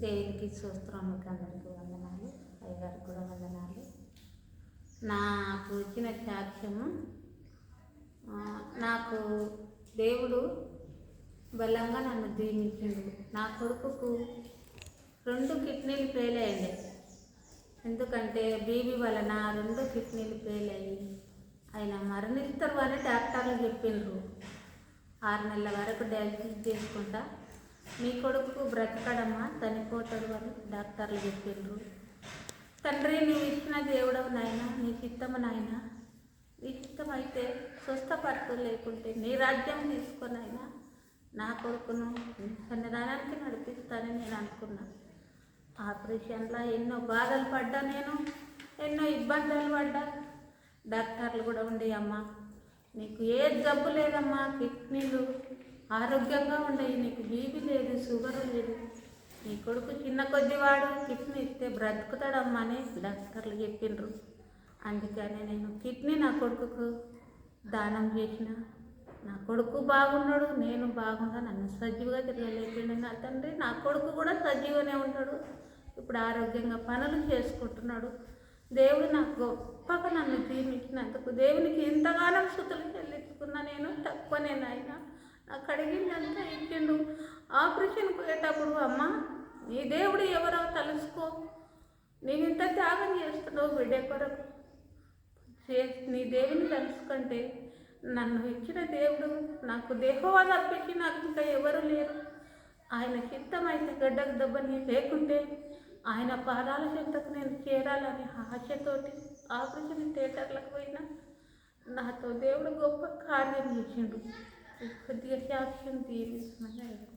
దేవునికి స్తోత్రములకు అందరికి వందనాలు అయ్యగారు కూడా వందనాలు. నాకు వచ్చిన సాక్ష్యము నాకు దేవుడు బలంగా నన్ను దీవించిండు నా కొడుకుకు రెండు కిడ్నీలు ఫెయిల్ అయ్యింది ఎందుకంటే బీబీ వలన రెండు కిడ్నీలు ఫెయిల్ అయ్యి ఆయన మరణిస్తారు అని డాక్టర్లు చెప్పిండ్రు ఆరు నెలల వరకు డయాలసిస్ చేసుకుంటా మీ కొడుకు బ్రతకడమ్మా చనిపోతాడు అని డాక్టర్లు చెప్పిండ్రు తండ్రి నువ్వు ఇచ్చిన దేవుడవు నాయన నీ చిత్తము నాయన. నీ చిత్తం అయితే స్వస్థపరచు లేకుంటే నీ రాజ్యం తీసుకొని అయినా నా కొడుకును సన్నిధానానికి నడిపిస్తానని నేను అనుకున్నా. ఆపరేషన్లో ఎన్నో బాధలు పడ్డా నేను ఎన్నో ఇబ్బందులు పడ్డా. డాక్టర్లు కూడా ఉండే అమ్మ నీకు ఏ జబ్బు లేదమ్మా కిడ్నీలు ఆరోగ్యంగా ఉండయి. నీకు బీపీ లేదు షుగర్ లేదు. నీ కొడుకు చిన్న కొద్దివాడు కిడ్నీ ఇస్తే బ్రతుకుతాడమ్మా అని డాక్టర్లు చెప్పిండ్రు అందుకని నేను కిడ్నీ నా కొడుకుకు దానం చేసిన. నా కొడుకు బాగున్నాడు నేను బాగున్నా నన్ను సజీవుగా తిరగలేపిండు. నా తండ్రి నా కొడుకు కూడా సజీవనే ఉంటాడు. ఇప్పుడు ఆరోగ్యంగా పనులు చేసుకుంటున్నాడు. దేవుడు నాకు గొప్పగా నన్ను దీవించినందుకు దేవునికి ఇంతగానో శుతులు చెల్లించుకున్నా నేను తక్కువనే నాయన. నాకు అడిగిందంతా ఇచ్చిండు ఆపరేషన్ పోయేటప్పుడు అమ్మ నీ దేవుడు ఎవరో తెలుసుకో. నేను ఇంత త్యాగం చేస్తున్నావు బిడ్డ కొరకు. నీ దేవుని తెలుసుకుంటే నన్ను ఇచ్చిన దేవుడు నాకు దేహోవా తప్పించి నాకు ఇంకా ఎవరు లేరు. ఆయన చిత్తం అయితే గడ్డకు దెబ్బని లేకుంటే ఆయన పాదాల చెంతకు నేను చేరాలని ఆశతోటి ఆపరేషన్ థియేటర్లకు పోయినా నాతో దేవుడు గొప్ప కార్యం చేసిండు. ఆప్షన్ సాక్ష్యం